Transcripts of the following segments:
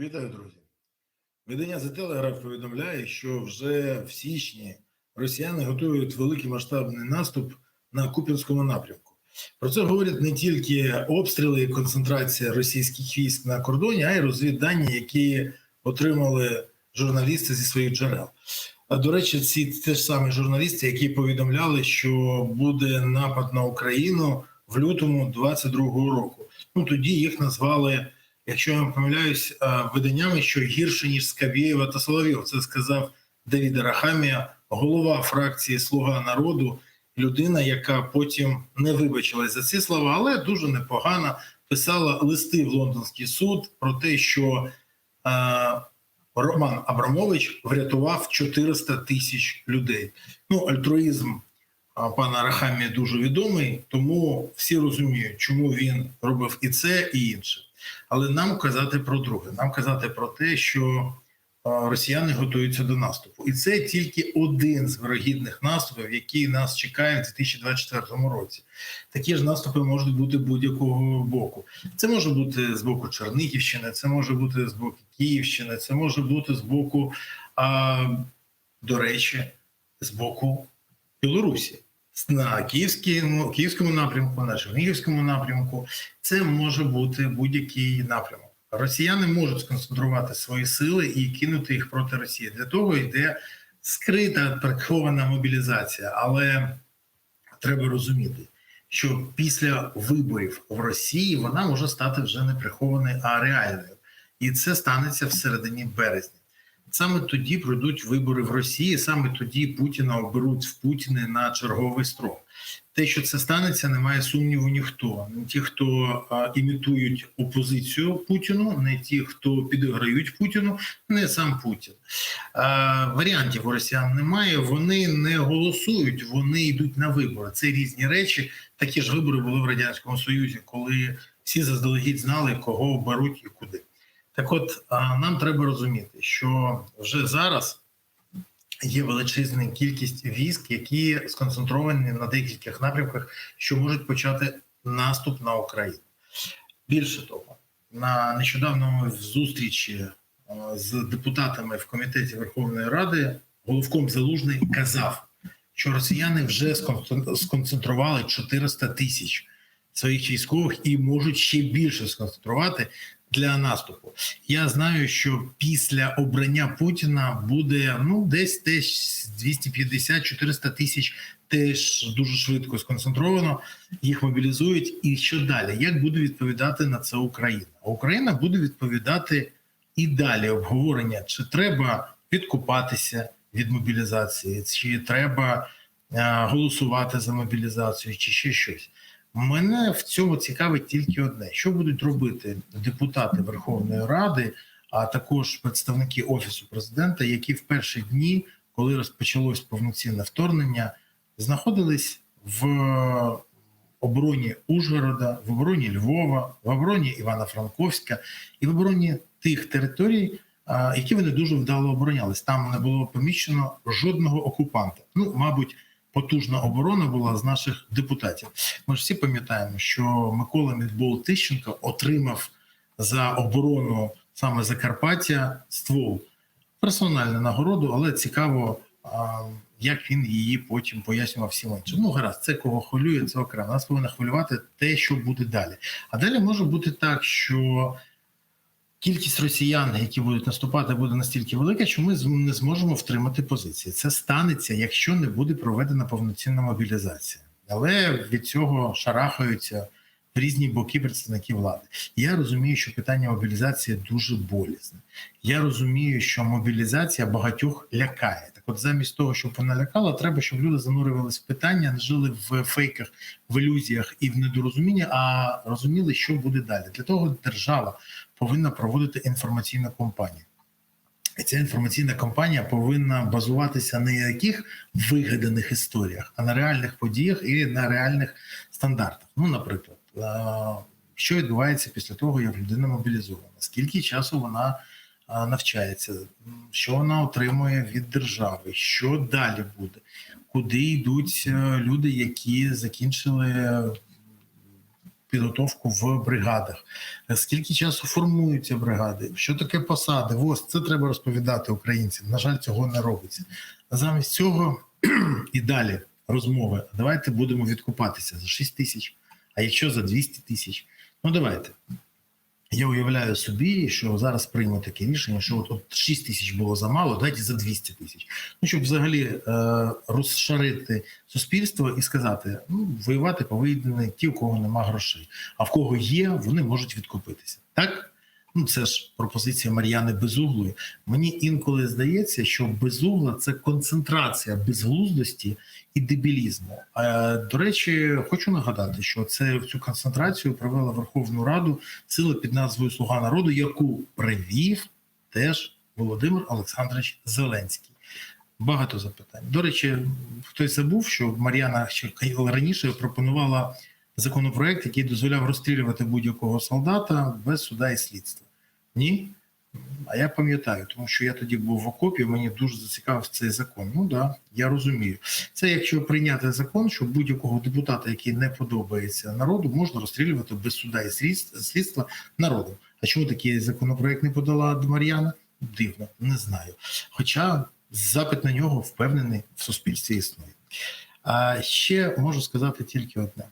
Вітаю, друзі. Видання The Telegraph повідомляє, що вже в січні росіяни готують великий масштабний наступ на Куп'янському напрямку. Про це говорять не тільки обстріли і концентрація російських військ на кордоні, а й розвіддані, які отримали журналісти зі своїх джерел. А до речі, ці те ж самі журналісти, які повідомляли, що буде напад на Україну в лютому 22-го року. Ну тоді їх назвали якщо я не помиляюсь, е, виданнями, що гірше ніж Скабєєва та Соловйов. Це сказав Давід Арахамія, голова фракції Слуга народу, людина, яка потім не вибачилась за ці слова, але дуже непогано писала листи в лондонський суд про те, що е, Роман Абрамович врятував 400 тисяч людей. Ну, альтруїзм пана Арахамія дуже відомий, тому всі розуміють, чому він робив і це, і інше. Але нам казати про друге, нам казати про те, що росіяни готуються до наступу, і це тільки один з вирогідних наступів, який нас чекає в 2024 році. Такі ж наступи можуть бути будь-якого боку. Це може бути з боку Чернігівщини, це може бути з боку Київщини, це може бути з боку, а, до речі, з боку Білорусі на Київському, Київському напрямку, на Чернігівському напрямку. Це може бути будь-який напрямок. Росіяни можуть сконцентрувати свої сили і кинути їх проти Росії. Для того йде скрита прихована мобілізація, але треба розуміти, що після виборів в Росії вона може стати вже не прихованою, а реальною, і це станеться в середині березня. Саме тоді пройдуть вибори в Росії, саме тоді Путіна оберуть в Путіни на черговий строк. Те, що це станеться, немає сумніву ніхто. Не ті, хто а, імітують опозицію Путіну, не ті, хто підіграють Путіну, не сам Путін. А, варіантів у росіян немає. Вони не голосують, вони йдуть на вибори. Це різні речі. Такі ж вибори були в радянському союзі, коли всі заздалегідь знали, кого оберуть і куди. Так, от нам треба розуміти, що вже зараз є величезна кількість військ, які сконцентровані на декількох напрямках, що можуть почати наступ на Україну. Більше того, на нещодавному зустрічі з депутатами в комітеті Верховної Ради головком Залужний казав, що росіяни вже сконцентрували 400 тисяч своїх військових і можуть ще більше сконцентрувати для наступу. Я знаю, що після обрання Путіна буде ну десь десь 250-400 тисяч. Теж дуже швидко сконцентровано, їх мобілізують. І що далі? Як буде відповідати на це Україна? Україна буде відповідати і далі обговорення: чи треба відкупатися від мобілізації, чи треба голосувати за мобілізацію, чи ще щось. Мене в цьому цікавить тільки одне: що будуть робити депутати Верховної Ради, а також представники офісу президента, які в перші дні, коли розпочалось повноцінне вторгнення, знаходились в обороні Ужгорода, в обороні Львова, в обороні Івано-Франковська і в обороні тих територій, які вони дуже вдало оборонялись. Там не було помічено жодного окупанта. Ну, мабуть потужна оборона була з наших депутатів. Ми ж всі пам'ятаємо, що Микола Мідбол Тищенко отримав за оборону саме Закарпаття ствол персональну нагороду, але цікаво, як він її потім пояснював всім іншим. Ну гаразд, це кого хвилює, це окремо. Нас повинно хвилювати те, що буде далі. А далі може бути так, що кількість росіян, які будуть наступати, буде настільки велика, що ми не зможемо втримати позиції. Це станеться, якщо не буде проведена повноцінна мобілізація. Але від цього шарахаються в різні боки представники влади. Я розумію, що питання мобілізації дуже болісне. Я розумію, що мобілізація багатьох лякає. Так, от, замість того, щоб вона лякала, треба, щоб люди занурювалися в питання, не жили в фейках, в ілюзіях і в недорозумінні, а розуміли, що буде далі. Для того держава повинна проводити інформаційну кампанію. І ця інформаційна кампанія повинна базуватися не на яких вигаданих історіях, а на реальних подіях і на реальних стандартах. Ну, наприклад, що відбувається після того, як людина мобілізована, скільки часу вона навчається, що вона отримує від держави, що далі буде, куди йдуть люди, які закінчили підготовку в бригадах, скільки часу формуються бригади, що таке посади. Ось це треба розповідати українцям. На жаль, цього не робиться. А Замість цього і далі розмови. Давайте будемо відкупатися за 6 тисяч. А якщо за 200 тисяч, ну давайте. Я уявляю собі, що зараз прийме таке рішення, що от, от 6 тисяч було замало, дайте за 200 тисяч. Ну, щоб взагалі е, розшарити суспільство і сказати: ну, воювати повинні ті, у кого нема грошей, а в кого є, вони можуть відкупитися. Так? Ну, це ж пропозиція Мар'яни Безуглої. Мені інколи здається, що безугла це концентрація безглуздості і дебілізму. Е, до речі, хочу нагадати, що це цю концентрацію провела Верховну Раду сила під назвою Слуга народу, яку привів теж Володимир Олександрович Зеленський. Багато запитань. До речі, хтось забув, що Мар'яна раніше пропонувала законопроект, який дозволяв розстрілювати будь-якого солдата без суда і слідства. Ні? А я пам'ятаю, тому що я тоді був в окопі, мені дуже зацікавив цей закон. Ну да, я розумію. Це якщо прийняти закон, що будь-якого депутата, який не подобається народу, можна розстрілювати без суда і слідства народом. А чому такий законопроект не подала Мар'яна? Дивно, не знаю. Хоча запит на нього впевнений в суспільстві існує. А ще можу сказати тільки одне: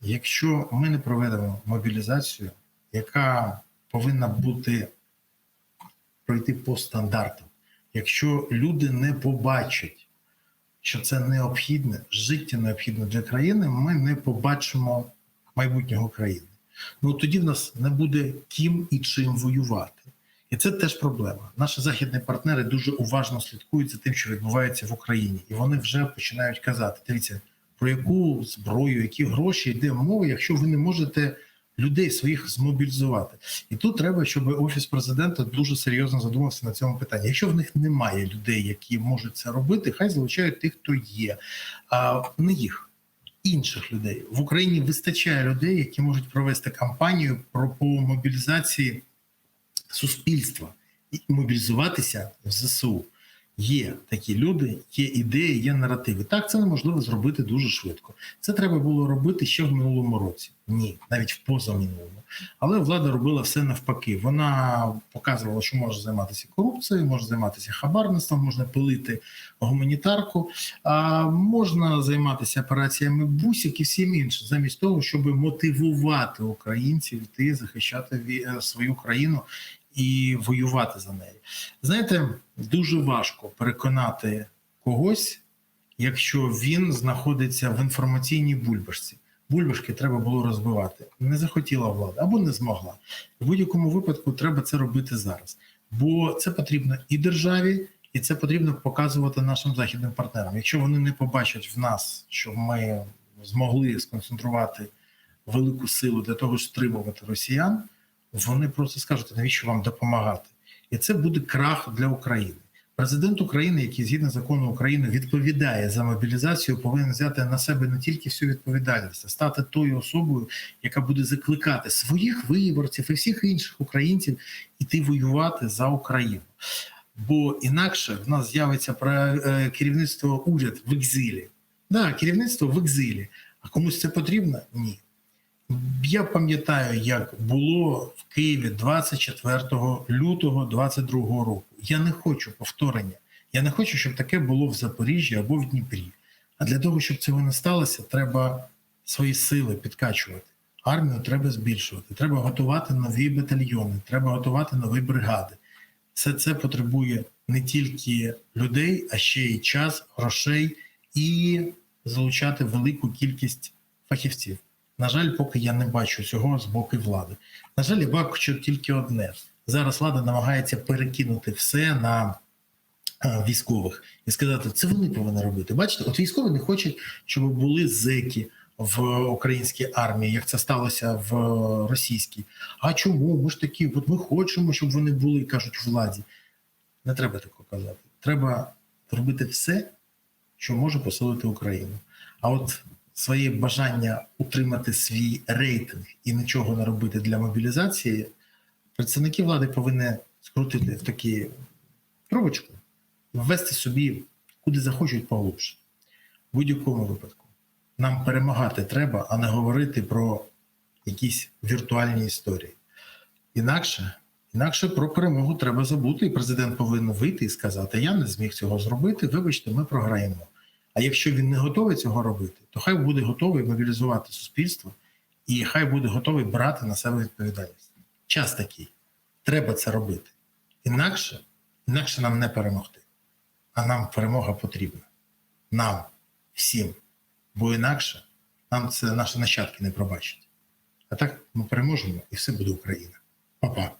якщо ми не проведемо мобілізацію, яка повинна бути пройти по стандартам. Якщо люди не побачать, що це необхідне, життя необхідне для країни, ми не побачимо майбутнього країни. Ну тоді в нас не буде ким і чим воювати. І це теж проблема. Наші західні партнери дуже уважно слідкують за тим, що відбувається в Україні, і вони вже починають казати: дивіться, про яку зброю, які гроші йде мова, якщо ви не можете людей своїх змобілізувати. І тут треба, щоб офіс президента дуже серйозно задумався на цьому питанні. Якщо в них немає людей, які можуть це робити, хай залучають тих, хто є, а не їх. Інших людей в Україні вистачає людей, які можуть провести кампанію про по мобілізації суспільства і мобілізуватися в ЗСУ. Є такі люди, є ідеї, є наративи. Так, це неможливо зробити дуже швидко. Це треба було робити ще в минулому році. Ні, навіть в позаминулому. Але влада робила все навпаки. Вона показувала, що може займатися корупцією, може займатися хабарництвом, можна пилити гуманітарку, а можна займатися операціями бусик і всім іншим, замість того, щоб мотивувати українців йти захищати свою країну і воювати за неї. Знаєте, дуже важко переконати когось, якщо він знаходиться в інформаційній бульбашці. Бульбашки треба було розбивати. Не захотіла влада або не змогла. В будь-якому випадку треба це робити зараз, бо це потрібно і державі, і це потрібно показувати нашим західним партнерам. Якщо вони не побачать в нас, що ми змогли сконцентрувати велику силу для того, щоб стримувати росіян вони просто скажуть, навіщо вам допомагати, і це буде крах для України. Президент України, який згідно закону України відповідає за мобілізацію, повинен взяти на себе не тільки всю відповідальність, а стати тою особою, яка буде закликати своїх виборців і всіх інших українців іти воювати за Україну. Бо інакше в нас з'явиться е, керівництво уряд в екзилі. Да, керівництво в екзилі. А комусь це потрібно? Ні. Я пам'ятаю, як було в Києві 24 лютого 22 року. Я не хочу повторення. Я не хочу, щоб таке було в Запоріжжі або в Дніпрі. А для того, щоб цього не сталося, треба свої сили підкачувати. Армію треба збільшувати. Треба готувати нові батальйони, треба готувати нові бригади. Все це потребує не тільки людей, а ще й час, грошей і залучати велику кількість фахівців. На жаль, поки я не бачу цього з боку влади. На жаль, я бачу тільки одне: зараз влада намагається перекинути все на е, військових і сказати, це вони повинні робити. Бачите, от військові не хочуть, щоб були зеки в українській армії, як це сталося в російській. А чому? Ми ж такі, от ми хочемо, щоб вони були, кажуть владі. Не треба такого казати. Треба робити все, що може посилити Україну. А от своє бажання утримати свій рейтинг і нічого не робити для мобілізації, представники влади повинні скрутити в такі трубочку ввести собі куди захочуть поглубше. В будь-якому випадку. Нам перемагати треба, а не говорити про якісь віртуальні історії. Інакше, інакше про перемогу треба забути, і президент повинен вийти і сказати: Я не зміг цього зробити. Вибачте, ми програємо. А якщо він не готовий цього робити, то хай буде готовий мобілізувати суспільство і хай буде готовий брати на себе відповідальність. Час такий. Треба це робити. Інакше, інакше нам не перемогти. А нам перемога потрібна. Нам, всім. Бо інакше нам це наші нащадки не пробачать. А так ми переможемо і все буде Україна. Па-па.